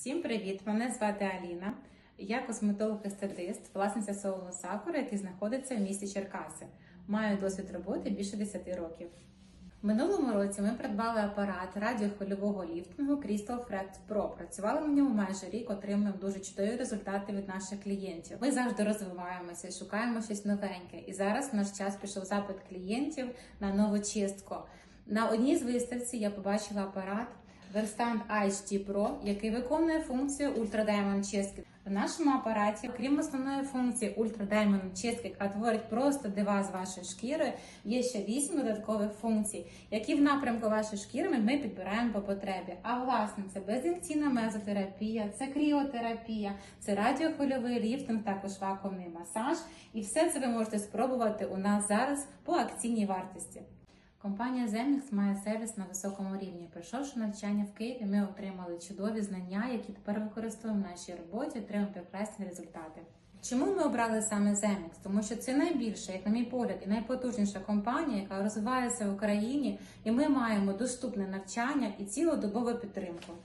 Всім привіт! Мене звати Аліна. Я косметолог-естетист, власниця салону Сакура, який знаходиться в місті Черкаси. Маю досвід роботи більше 10 років. В минулому році ми придбали апарат радіохвильового ліфтингу Crystal Fract Pro. Працювали на ньому майже рік, отримуємо дуже чудові результати від наших клієнтів. Ми завжди розвиваємося, шукаємо щось новеньке. І зараз в наш час пішов запит клієнтів на нову чистку. На одній з виставці я побачила апарат Verstand HD Pro, який виконує функцію Ultra Diamond чистки. В нашому апараті, крім основної функції Ultra Diamond чистки, яка творить просто дива з вашої шкіри, є ще 8 додаткових функцій, які в напрямку вашої шкіри ми підбираємо по потребі. А власне це безінфекційна мезотерапія, це кріотерапія, це радіохвильовий ліфтинг, також вакуумний масаж. І все це ви можете спробувати у нас зараз по акційній вартості. Компанія Землікс має сервіс на високому рівні. Пройшовши навчання в Києві, ми отримали чудові знання, які тепер використовуємо в нашій роботі, отримуємо прекрасні результати. Чому ми обрали саме Земікс? Тому що це найбільша, як на мій погляд, і найпотужніша компанія, яка розвивається в Україні, і ми маємо доступне навчання і цілодобову підтримку.